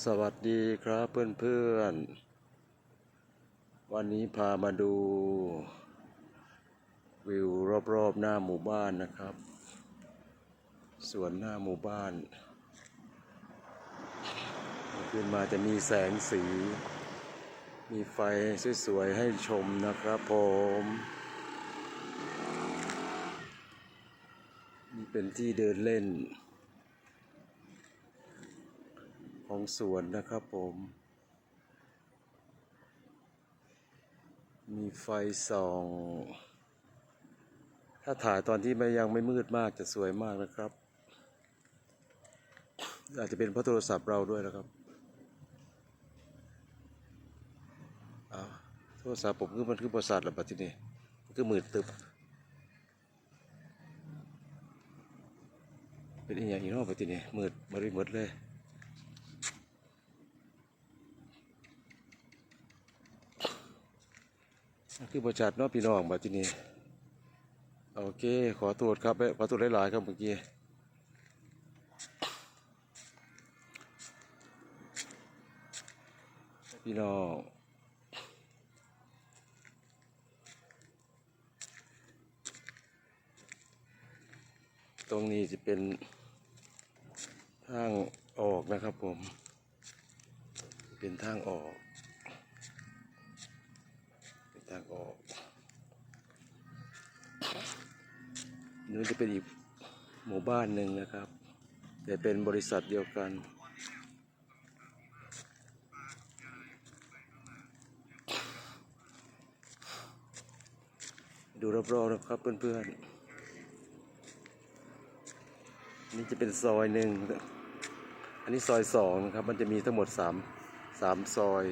สวัสดีครับเพื่อนๆ วันนี้พามาดู วิวรอบๆหน้าหมู่บ้านนะครับสวนหน้าหมู่บ้าน ขึ้นมาจะมีแสงสี มีไฟสวยๆให้ชมนะครับผม นี่เป็นที่เดินเล่น ของสวนนะครับผม มีไฟส่อง ถ้าถ่ายตอนที่ไม่ยังไม่มืดมากจะสวยมากนะครับ อาจจะเป็นเพราะโทรศัพท์เราด้วยนะครับอ้าวโทรศัพท์ผมคือมันคือบริษัทหรือเปล่าที่นี่มันคือมืดตึบเป็นอย่างอีกเนอกไปที่นี่มืดมาหมดเลย คือบริษัทเนาะพี่น้องบัดที่นี้โอเค ขอตรวจครับขอตรวจหลายๆครับเมื่อกี้พี่น้องตรงนี้จะเป็นทางออกนะครับผม เป็นทางออก ทางออกนู้นจะเป็นอีกหมู่บ้านหนึ่งนะครับ แต่เป็นบริษัทเดียวกัน ดูรอบๆนะครับเพื่อนๆนี่จะเป็นซอยหนึ่ง อันนี้ซอยสองนะครับ มันจะมีทั้งหมดสามสามซอย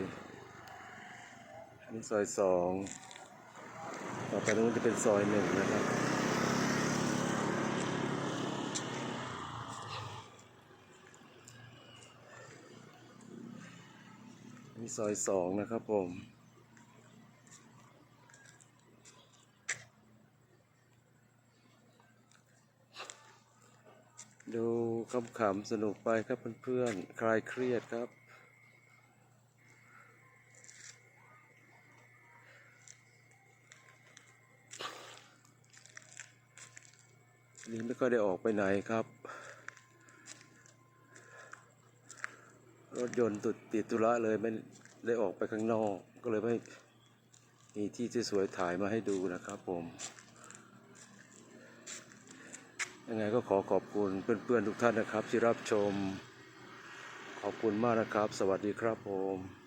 นนี้ซอยสองต่อไปนู้นจะเป็นซอยหนึ่งนะครับอันนี้ซอยสองนะครับผมดูขำสนุกไปครับเพื่อนๆ คลายเครียดครับ นี่ไม่ค่อยได้ออกไปไหนครับ รถยนต์ตุดติดตุระเลยไม่ได้ออกไปข้างนอก ก็เลยไม่มีที่ที่สวยถ่ายมาให้ดูนะครับผมยังไงก็ขอขอบคุณเพื่อนๆทุกท่านนะครับที่รับชม ขอบคุณมากนะครับ สวัสดีครับผม